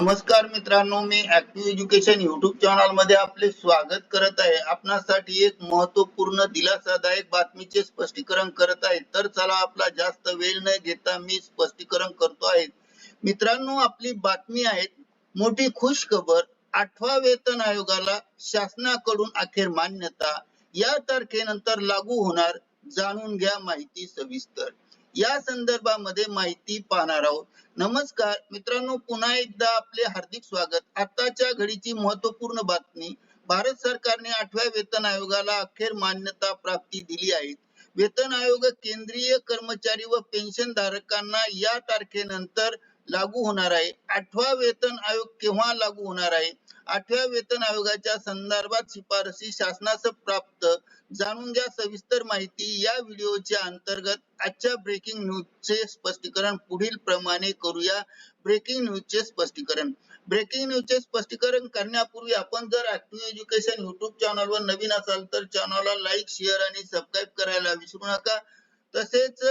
नमस्कार मित्रांनो मी ऍक्टिव्ह एज्युकेशन युट्यूब चॅनलमध्ये आपले स्वागत करत आहे. आपणासाठी एक महत्त्वपूर्ण दिलासादायक बातमीचे स्पष्टीकरण करत आहे. तर चला आपला जास्त वेळ न घेता मी स्पष्टीकरण करतो आहे. मित्रांनो आपली बातमी आहे मोठी खुश खबर आठवा वेतन आयोगाला शासनाकडून अखेर मान्यता. या तारखेनंतर लागू होणार जाणून घ्या माहिती सविस्तर. या संदर्भामध्ये माहिती पाहणार आहोत. नमस्कार मित्रांनो पुन्हा एकदा आपले हार्दिक स्वागत. आताच्या घडीची महत्त्वपूर्ण बातमी भारत सरकारने आठव्या वेतन आयोगाला अखेर मान्यता प्राप्ती दिली आहे. वेतन आयोग केंद्रीय कर्मचारी व पेन्शन धारकांना या तारखेनंतर लागू होणार आहे. आठवा वेतन आयोग केव्हा लागू होणार आहे? आठव्या वेतन आयोगाच्या संदर्भात शिफारसी शासनास प्राप्त जाणून घ्या सविस्तर माहिती. या व्हिडिओच्या अंतर्गत आजच्या ब्रेकिंग न्यूजचे स्पष्टीकरण पुढील प्रमाणे करूया. ब्रेकिंग न्यूजचे स्पष्टीकरण. ब्रेकिंग न्यूजचे स्पष्टीकरण करण्यापूर्वी आपण जर ऍक्टिव्ह एज्युकेशन युट्यूब चॅनलवर नवीन असाल तर चॅनलला लाईक शेअर आणि सबस्क्राईब करायला विसरू नका. तसेच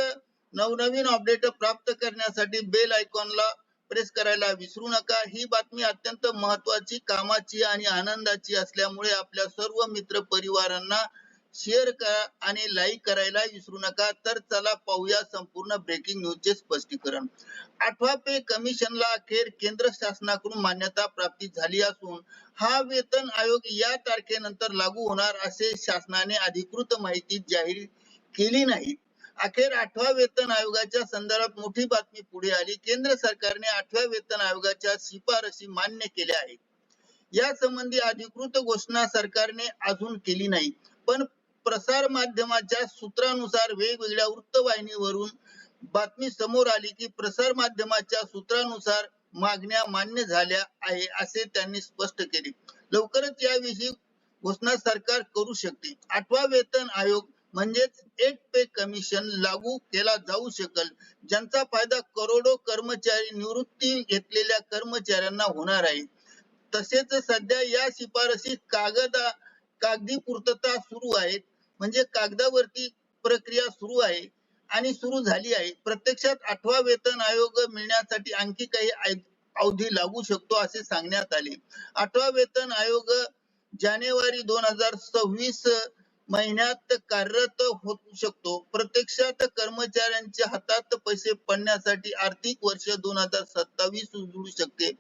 नवनवीन अपडेट प्राप्त करण्यासाठी बेल आयकॉनला प्रेस करायला विसरू नका. ही बातमी अत्यंत महत्वाची कामाची आणि आनंदाची असल्यामुळे आपल्या सर्व मित्र परिवारांना शेअर करा आणि लाईक करायला विसरू नका. तर चला पाहूया संपूर्ण ब्रेकिंग न्यूजचे स्पष्टीकरण. आठवा पे कमिशनला अखेर केंद्र शासनाकडून मान्यता प्राप्ती झाली असून हा वेतन आयोग या तारखेनंतर लागू होणार असे शासनाने अधिकृत माहिती जाहीर केली नाही. अखेर आठवा वेतन आयोगाच्या संदर्भात मोठी बातमी पुढे आली. केंद्र सरकारने आठव्या वेतन आयोगाच्या शिफारसी मान्य केल्या आहेत. या संबंधी अधिकृत घोषणा सरकारने अजून केली नाही. पण प्रसार माध्यमाच्या सूत्रानुसार वेगवेगळ्या वृत्तवाहिनीवरून बातमी समोर आली की प्रसार माध्यमाच्या सूत्रानुसार मागण्या मान्य झाल्या आहे असे त्यांनी स्पष्ट केले. लवकरच याविषयी घोषणा सरकार करू शकते. आठवा वेतन आयोग म्हणजेच एक पे कमिशन लागू केला जाऊ शकल. ज्यांचा फायदा करोडो कर्मचारी निवृत्ती घेतलेल्या कर्मचाऱ्यांना होणार आहे. तसेच सध्या या शिफारसी कागदा कागदी पूर्तता सुरू आहेत. म्हणजे कागदावरती प्रक्रिया सुरू आहे आणि सुरू झाली आहे. प्रत्यक्षात आठवा वेतन आयोग मिळण्यासाठी आणखी काही अवधी लागू शकतो असे सांगण्यात आले. आठवा वेतन आयोग जानेवारी दोन हजार सव्वीस महिन्यात कार्यरत होऊ शकतो. प्रत्यक्षात कर्मचाऱ्यांच्या हातात पैसे पडण्यासाठी आर्थिक वर्ष दोन हजार सत्तावीस उजळू शकते.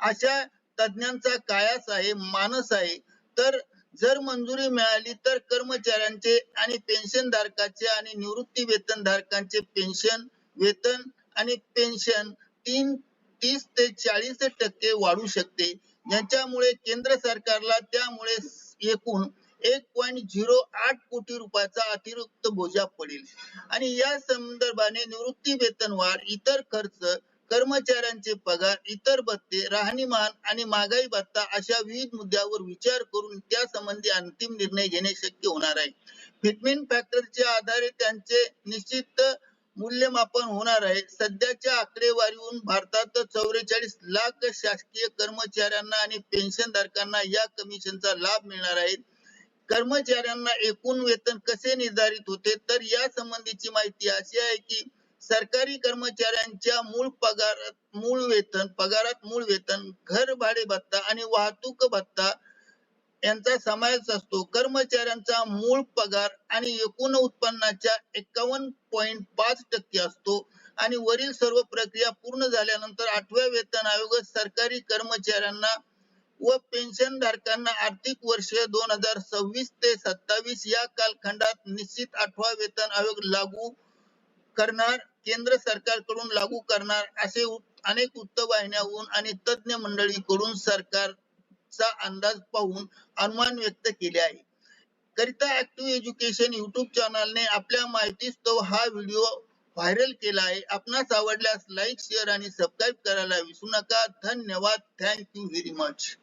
अशा तज्ञांचा कायास आहे मानस आहे. तर जर मंजुरी मिळाली तर कर्मचाऱ्यांचे आणि पेन्शन धारकाचे आणि निवृत्ती वेतन धारकांचे पेन्शन वेतन आणि पेन्शन तीन तीस ते चाळीस टक्के वाढू शकते. ज्याच्यामुळे केंद्र सरकारला त्यामुळे एकूण एक पॉईंट झिरो आठ कोटी रुपयाचा अतिरिक्त बोजा पडेल. आणि या संदर्भाने निवृत्ती वेतन वाढ इतर खर्च कर्मचाऱ्यांचे पगार इतर भत्ते राहणीमान आणि महागाई भत्ता अशा विविध मुद्द्यावर विचार करून त्या संबंधी अंतिम निर्णय घेणे शक्य होणार आहे. फिटमेंट फॅक्टरच्या आधारे त्यांचे निश्चित मूल्यमापन होणार आहे. सध्याच्या आकडेवारीहून भारतात चौवेचाळीस लाख शासकीय कर्मचाऱ्यांना आणि पेन्शन धारकांना या कमिशनचा लाभ मिळणार आहे. कर्मचाऱ्यांना एकूण वेतन कसे निर्धारित होते? तर या संबंधीची माहिती अशी आहे की सरकारी कर्मचाऱ्यांच्या मूळ पगारात मूळ वेतन पगारात मूळ वेतन घर भाडे भत्ता आणि वाहतूक भत्ता यांचा समावेश असतो. कर्मचाऱ्यांचा मूळ पगार आणि एकूण उत्पन्नाच्या एकावन्न पॉईंट पाच टक्के असतो आणि वरील सर्व प्रक्रिया पूर्ण झाल्यानंतर आठव्या वेतन आयोग सरकारी कर्मचाऱ्यांना व पेन्शन धारकांना आर्थिक वर्ष दोन हजार सव्वीस ते सत्तावीस या कालखंडात निश्चित आठवा वेतन आयोग लागू करणार केंद्र सरकारकडून लागू करणार असे अनेक वृत्तवाहिन्याहून आणि तज्ञ मंडळीकडून सरकारचा अंदाज पाहून अनुमान व्यक्त केले आहे. करिता ऍक्टिव्ह एज्युकेशन युट्यूब चॅनलने आपल्या माहितीस्तव हा व्हिडिओ व्हायरल केला आहे. आपणास आवडल्यास लाईक शेअर आणि सबस्क्राईब करायला विसरू नका. धन्यवाद. Thank you very much